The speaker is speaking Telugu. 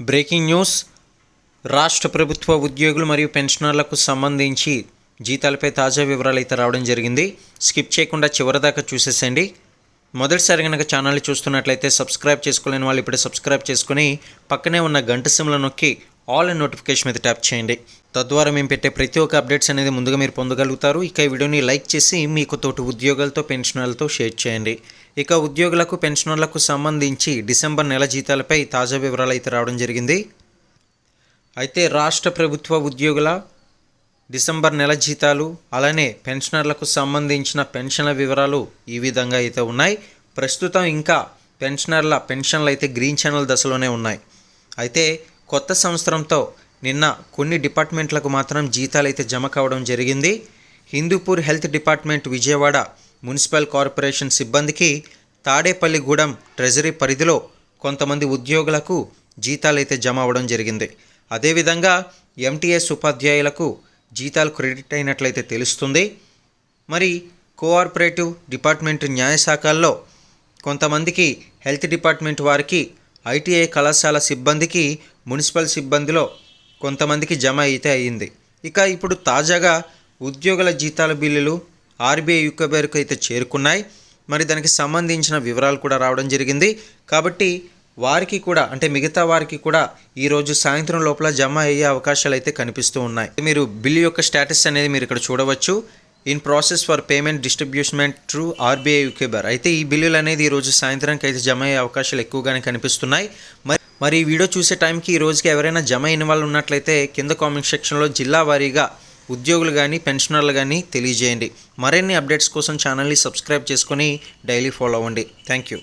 Breaking news. రాష్ట్ర ప్రభుత్వ ఉద్యోగులు మరియు పెన్షనర్లకు సంబంధించి జీతాలపై తాజా వివరాలు అయితే రావడం జరిగింది. స్కిప్ చేయకుండా చివరిదాకా చూసేసండి మొదటిసారి కనుక ఛానల్ చూస్తున్నట్లయితే సబ్స్క్రైబ్ చేసుకోలేని వాళ్ళు ఇప్పుడే సబ్స్క్రైబ్ చేసుకుని పక్కనే ఉన్న గంట సిమ్లో నొక్కి ఆల్ అండ్ నోటిఫికేషన్ మీద ట్యాప్ చేయండి. తద్వారా మేము పెట్టే ప్రతి ఒక్క అప్డేట్స్ అనేది ముందుగా మీరు పొందగలుగుతారు. ఇక ఈ వీడియోని లైక్ చేసి మీకు తోటి ఉద్యోగాలతో పెన్షనర్లతో షేర్ చేయండి. ఇక ఉద్యోగులకు పెన్షనర్లకు సంబంధించి డిసెంబర్ నెల జీతాలపై తాజా వివరాలు అయితే రావడం జరిగింది. అయితే రాష్ట్ర ప్రభుత్వ ఉద్యోగుల డిసెంబర్ నెల జీతాలు అలానే పెన్షనర్లకు సంబంధించిన పెన్షన్ల వివరాలు ఈ విధంగా అయితే ఉన్నాయి. ప్రస్తుతం ఇంకా పెన్షనర్ల పెన్షన్లు అయితే గ్రీన్ ఛానల్ దశలోనే ఉన్నాయి. అయితే కొత్త సంవత్సరంతో నిన్న కొన్ని డిపార్ట్మెంట్లకు మాత్రం జీతాలు అయితే జమ కావడం జరిగింది. Hindupur health department Vijayawada municipal corporation సిబ్బందికి తాడేపల్లిగూడెం ట్రెజరీ పరిధిలో కొంతమంది ఉద్యోగులకు జీతాలు అయితే జమ అవ్వడం జరిగింది. అదేవిధంగా ఎంటీఎస్ ఉపాధ్యాయులకు జీతాలు క్రెడిట్ అయినట్లయితే తెలుస్తుంది. మరి కోఆపరేటివ్ డిపార్ట్మెంట్ న్యాయశాఖల్లో కొంతమందికి హెల్త్ డిపార్ట్మెంట్ వారికి ఐటీఐ కళాశాల సిబ్బందికి మున్సిపల్ సిబ్బందిలో కొంతమందికి జమ అయితే అయ్యింది ఇక ఇప్పుడు తాజాగా ఉద్యోగుల జీతాల బిల్లులు ఆర్బీఐ యుక్కబేరుకు అయితే చేరుకున్నాయి. మరి దానికి సంబంధించిన వివరాలు కూడా రావడం జరిగింది. కాబట్టి వారికి కూడా అంటే మిగతా వారికి కూడా ఈరోజు సాయంత్రం లోపల జమ అయ్యే అవకాశాలు అయితే కనిపిస్తూ ఉన్నాయి. మీరు బిల్ యొక్క స్టేటస్ అనేది మీరు ఇక్కడ చూడవచ్చు. ఇన్ ప్రాసెస్ ఫర్ పేమెంట్ డిస్ట్రిబ్యూషన్మెంట్ త్రూ ఆర్బీఐ యూకేబర్ అయితే ఈ బిల్లులు అనేది ఈరోజు సాయంత్రానికి అయితే జమ అయ్యే అవకాశాలు ఎక్కువగానే కనిపిస్తున్నాయి. మరి మరి ఈ వీడియో చూసే టైంకి ఈ రోజుకి ఎవరైనా జమ అయిన వాళ్ళు ఉన్నట్లయితే కింద కామెంట్ సెక్షన్లో జిల్లా వారీగా ఉద్యోగులు కానీ పెన్షనర్లు కానీ తెలియజేయండి. మరిన్ని అప్డేట్స్ కోసం ఛానల్ని సబ్స్క్రైబ్ చేసుకొని డైలీ ఫాలో అవ్వండి. Thank you